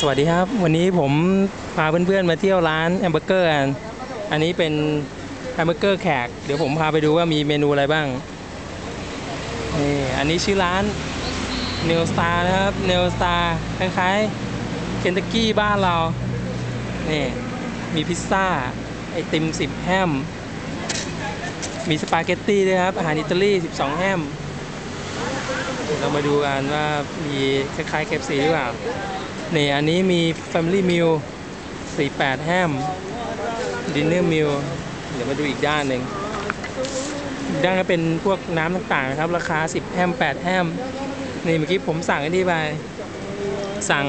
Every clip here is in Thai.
สวัสดีครับ วันนี้ผมพาเพื่อนๆมาเที่ยวร้านแฮมเบอร์เกอร์อันนี้เป็นแฮมเบอร์เกอร์แขก เดี๋ยวผมพาไปดูว่ามีเมนูอะไรบ้างนี่อันนี้ชื่อร้าน n e w Star นะครับ n e w Star คล้ายๆเคน t ักกี้บ้านเรานี่มีพิซซ่า ไอติม 10 แฮม มีสปาเกตตี้ด้วยครับ อาหารอิตาลี 12 แฮม เรามาดูกันว่ามีคล้ายๆเคฟซีหรือเปล่า นี่อันนี้มี Family Meal 48 แฮม Dinner Meal เดี๋ยวมาดูอีกด้านหนึ่งด้านก็เป็นพวกน้ำต่างๆนะครับ ราคา 10 แฮม 8 แฮม นี่เมื่อกี้ผมสั่งอันนี้ไป สั่ง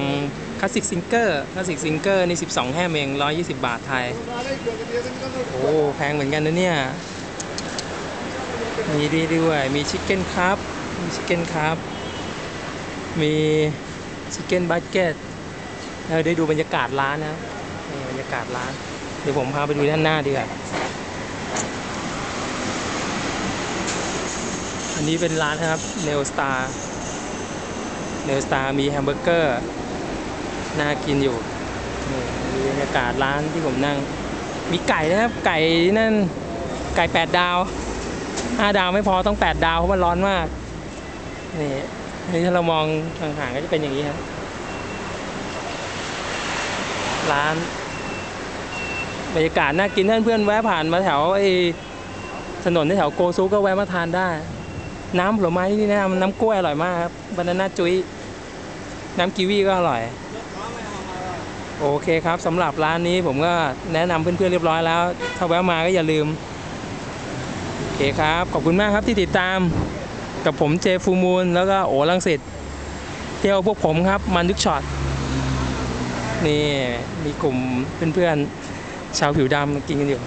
คลาสสิกซิงเกอร์คลาสสิกซิงเกอร์นี่ 12 แฮมเอง 120 บาทไทย โอ้แพงเหมือนกันนะเนี่ย มีดีด้วยมีชิคเก้นครับ มีชิคเก้นครับ มีชิคเก้นบั k เก็ต ได้ดูบรรยากาศร้านนะบนี่บรรยากาศร้าน เดี๋ยวผมพาไปดูด้านหน้าดีกว่าอันนี้เป็นร้านนะครับเนลสตาร์เนลสตาร์มีแฮมเบอร์เกอร์น่ากินอยู่นี่บรรยากาศร้านที่ผมนั่ง มีไก่นะครับ ไก่นั่นไก่แปดดาวห้าดาวไม่พอต้องแปดดาวเพราะมันร้อนมากนี่นี่ถ้าเรามองห่างๆก็จะเป็นอย่างนี้ครับ ร้านบรรยากาศน่ากินท่านเพื่อนแวะผ่านมาแถวไอ้ถนนแถวโกซุก็แวะมาทานได้ น้ำผลไม้ที่นี่นะน้ำกล้วยอร่อยมากครับบานาน่าจุ้ยน้ำกีวีก็อร่อย โอเคครับสำหรับร้านนี้ผมก็แนะนำเพื่อนๆเรียบร้อยแล้ว ถ้าแวะมาก็อย่าลืม โอเคครับ ขอบคุณมากครับที่ติดตามกับผมเจฟูมูลแล้วก็โอลังสิตเที่ยวพวกผมครับมันทุกช็อต นี่มีกลุ่มเพื่อนๆชาวผิวดำกินกันอยู่